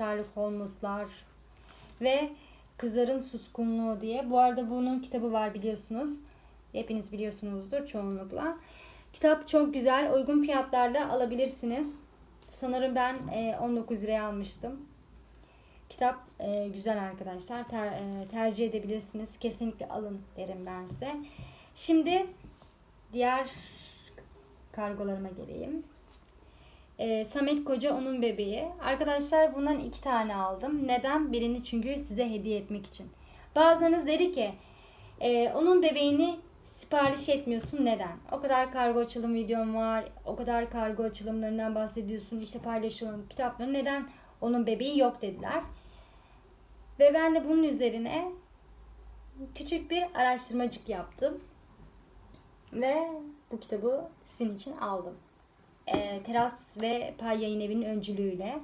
Sherlock Holmes'lar ve Kızların Suskunluğu diye. Bu arada bunun kitabı var biliyorsunuz. Hepiniz biliyorsunuzdur çoğunlukla. Kitap çok güzel. Uygun fiyatlarda alabilirsiniz. Sanırım ben e, 19 liraya almıştım. Kitap e, güzel arkadaşlar. Ter, e, tercih edebilirsiniz. Kesinlikle alın derim ben size. Şimdi diğer kargolarıma geleyim. E, Samet Koca onun bebeği. Arkadaşlar bundan iki tane aldım. Neden? Birini çünkü size hediye etmek için. Bazılarınız dedi ki e, onun bebeğini sipariş etmiyorsun neden? O kadar kargo açılım videom var. O kadar kargo açılımlarından bahsediyorsun. işte paylaşıyorum kitapları. Neden onun bebeği yok dediler. Ve ben de bunun üzerine küçük bir araştırmacık yaptım. Ve bu kitabı sizin için aldım. Ee, Teras ve Pay Yayın Evi'nin öncülüğüyle.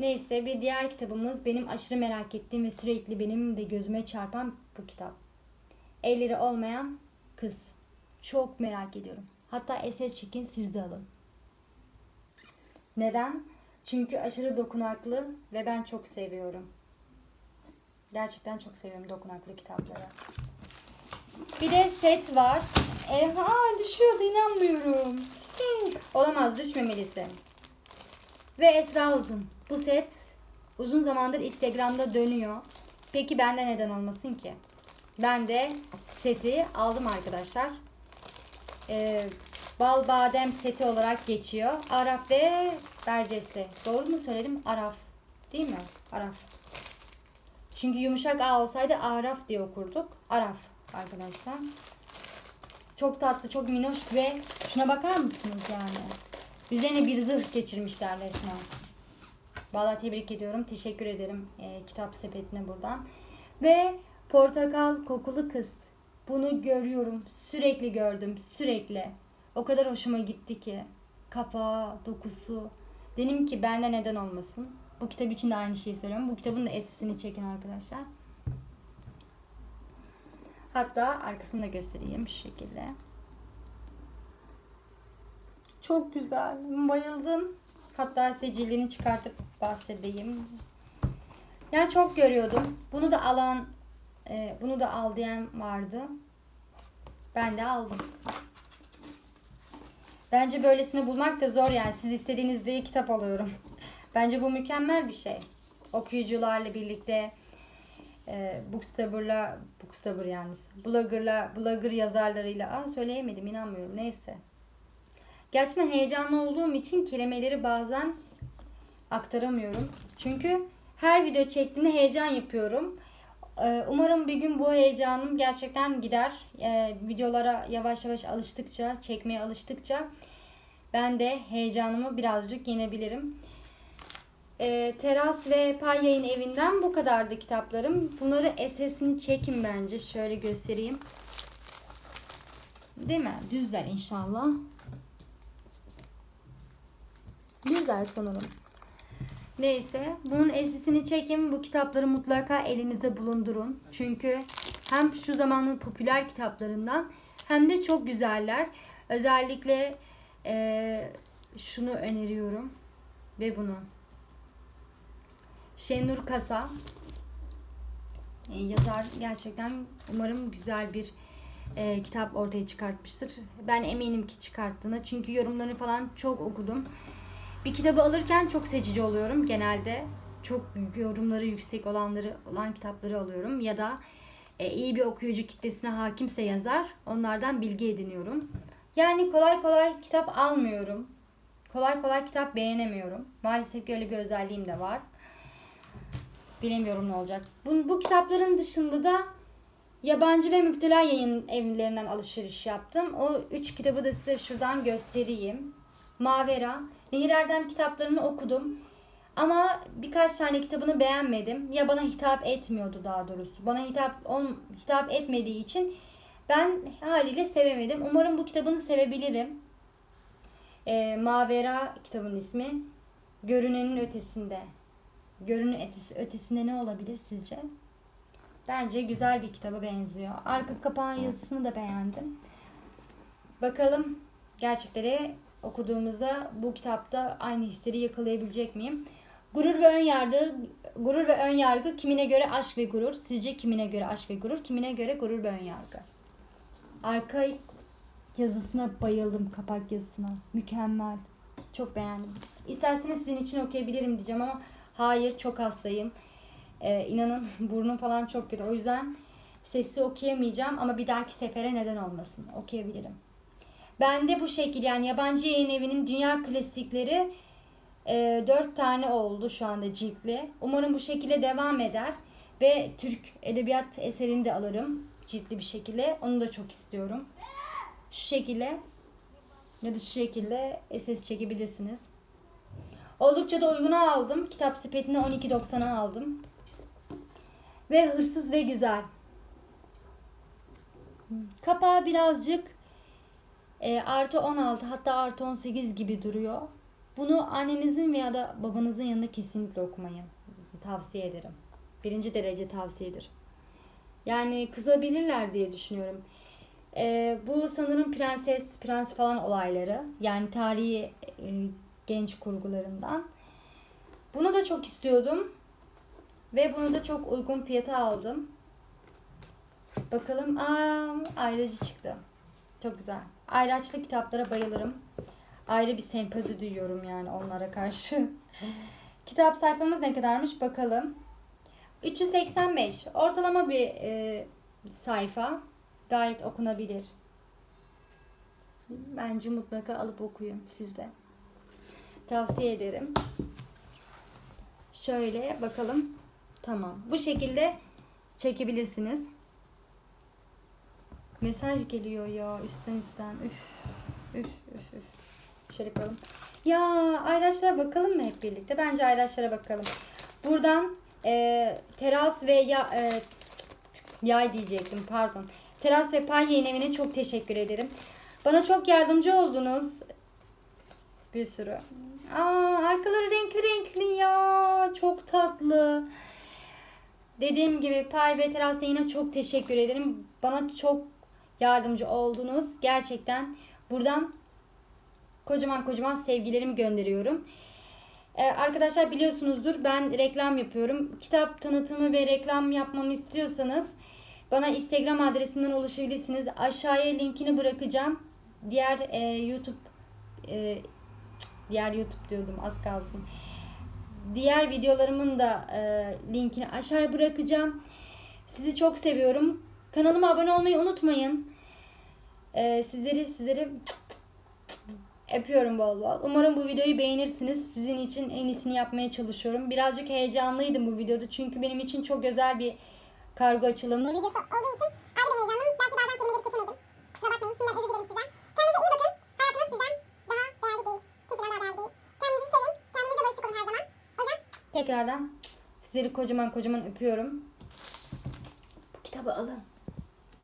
Neyse bir diğer kitabımız benim aşırı merak ettiğim ve sürekli benim de gözüme çarpan bu kitap. Elleri olmayan kız. Çok merak ediyorum. Hatta SS çekin siz de alın. Neden? Çünkü aşırı dokunaklı ve ben çok seviyorum. Gerçekten çok seviyorum dokunaklı kitapları. Bir de set var. E, ha düşüyordu inanmıyorum. Hii, Olamaz düşmemelisin. Ve Esra Uzun. Bu set uzun zamandır Instagram'da dönüyor. Peki bende neden olmasın ki? Ben de seti aldım arkadaşlar. Ee, bal badem seti olarak geçiyor. Araf ve bercesi. Doğru mu söyledim? Araf. Değil mi? Araf. Çünkü yumuşak A olsaydı Araf diye okurduk. Araf arkadaşlar. Çok tatlı, çok minnoş ve şuna bakar mısınız yani? Üzerine bir zırh geçirmişler resmen. Vallahi tebrik ediyorum. Teşekkür ederim e, kitap sepetine buradan. Ve portakal kokulu kız. Bunu görüyorum. Sürekli gördüm. Sürekli. O kadar hoşuma gitti ki. Kapağı, dokusu. Dedim ki bende neden olmasın. Bu kitap için de aynı şeyi söylüyorum. Bu kitabın da esisini çekin arkadaşlar. Hatta arkasını da göstereyim şu şekilde. Çok güzel. Bayıldım. Hatta size cildini çıkartıp bahsedeyim. Yani çok görüyordum. Bunu da alan, e, bunu da al diyen vardı. Ben de aldım. Bence böylesini bulmak da zor yani. Siz istediğinizde kitap alıyorum. Bence bu mükemmel bir şey. Okuyucularla birlikte e, bookstaber'la bookstaber yalnız. Blogger'la blogger yazarlarıyla aa söyleyemedim inanmıyorum. Neyse. Gerçekten heyecanlı olduğum için kelimeleri bazen aktaramıyorum. Çünkü her video çektiğinde heyecan yapıyorum. Ee, Umarım bir gün bu heyecanım gerçekten gider. Ee, videolara yavaş yavaş alıştıkça, çekmeye alıştıkça ben de heyecanımı birazcık yenebilirim. Ee, Teras ve Pay Yayın Evi'nden bu kadardı kitaplarım. Bunları SS'ini çekin bence. Şöyle göstereyim. Değil mi? Düzler inşallah. Güzel sanırım. Neyse bunun esisini çekin. Bu kitapları mutlaka elinizde bulundurun. Çünkü hem şu zamanın popüler kitaplarından hem de çok güzeller. Özellikle eee, şunu öneriyorum. Ve bunu. Şenur Kasa. E, yazar gerçekten umarım güzel bir e, kitap ortaya çıkartmıştır. Ben eminim ki çıkarttığına. Çünkü yorumlarını falan çok okudum. Bir kitabı alırken çok seçici oluyorum genelde. Çok yorumları yüksek olanları olan kitapları alıyorum ya da e, iyi bir okuyucu kitlesine hakimse yazar onlardan bilgi ediniyorum. Yani kolay kolay kitap almıyorum. Kolay kolay kitap beğenemiyorum. Maalesef ki öyle bir özelliğim de var. Bilemiyorum ne olacak. Bu, bu kitapların dışında da yabancı ve müptela yayın evlerinden alışveriş yaptım. O üç kitabı da size şuradan göstereyim. Mavera, Nehir Erdem kitaplarını okudum. Ama birkaç tane kitabını beğenmedim. Ya bana hitap etmiyordu daha doğrusu. Bana hitap on, hitap etmediği için ben haliyle sevemedim. Umarım bu kitabını sevebilirim. Ee, Mavera kitabın ismi. Görünenin ötesinde. Görünün ötesi, ötesinde ne olabilir sizce? Bence güzel bir kitaba benziyor. Arka kapağın yazısını da beğendim. Bakalım gerçekleri okuduğumuzda bu kitapta aynı hisleri yakalayabilecek miyim? Gurur ve ön yargı gurur ve ön yargı kimine göre aşk ve gurur. Sizce kimine göre aşk ve gurur? Kimine göre gurur ve ön yargı? Arka yazısına bayıldım kapak yazısına. Mükemmel. Çok beğendim. İsterseniz sizin için okuyabilirim diyeceğim ama hayır çok hastayım. Ee, inanın burnum falan çok kötü. O yüzden sesli okuyamayacağım ama bir dahaki sefere neden olmasın. Okuyabilirim. Ben de bu şekil yani yabancı yayın evinin dünya klasikleri e, 4 tane oldu şu anda ciltli. Umarım bu şekilde devam eder. Ve Türk edebiyat eserini de alırım ciltli bir şekilde. Onu da çok istiyorum. Şu şekilde ya da şu şekilde SS çekebilirsiniz. Oldukça da uyguna aldım. Kitap sepetine 12.90'a aldım. Ve hırsız ve güzel. Kapağı birazcık e, artı 16 hatta artı 18 gibi duruyor. Bunu annenizin veya da babanızın yanında kesinlikle okumayın. Tavsiye ederim. Birinci derece tavsiyedir. Yani kızabilirler diye düşünüyorum. E, bu sanırım prenses, prens falan olayları. Yani tarihi e, genç kurgularından. Bunu da çok istiyordum. Ve bunu da çok uygun fiyata aldım. Bakalım. Aa, ayrıcı çıktı. Çok güzel. Ayraçlı kitaplara bayılırım. Ayrı bir sempati duyuyorum yani onlara karşı. Kitap sayfamız ne kadarmış bakalım. 385. Ortalama bir e, sayfa. Gayet okunabilir. Bence mutlaka alıp okuyun siz de. Tavsiye ederim. Şöyle bakalım. Tamam. Bu şekilde çekebilirsiniz. Mesaj geliyor ya üstten üstten. Üf. Üf üf üf. Şöyle yapalım. Ya ayraçlara bakalım mı hep birlikte? Bence ayraçlara bakalım. Buradan e, teras ve ya, e, yay diyecektim pardon. Teras ve pay yayın evine çok teşekkür ederim. Bana çok yardımcı oldunuz. Bir sürü. Aa, arkaları renkli renkli ya. Çok tatlı. Dediğim gibi Pay ve Teras yine çok teşekkür ederim. Bana çok yardımcı oldunuz. Gerçekten buradan kocaman kocaman sevgilerimi gönderiyorum. Ee, arkadaşlar biliyorsunuzdur ben reklam yapıyorum. Kitap tanıtımı ve reklam yapmamı istiyorsanız bana Instagram adresinden ulaşabilirsiniz. Aşağıya linkini bırakacağım. Diğer e, YouTube e, diğer YouTube diyordum az kalsın. Diğer videolarımın da e, linkini aşağıya bırakacağım. Sizi çok seviyorum. Kanalıma abone olmayı unutmayın. E, sizleri sizleri öpüyorum bol bol. Umarım bu videoyu beğenirsiniz. Sizin için en iyisini yapmaya çalışıyorum. Birazcık heyecanlıydım bu videoda. Çünkü benim için çok özel bir kargo açılımı. videosu olduğu için Tekrardan sizleri kocaman kocaman öpüyorum. Bu kitabı alın.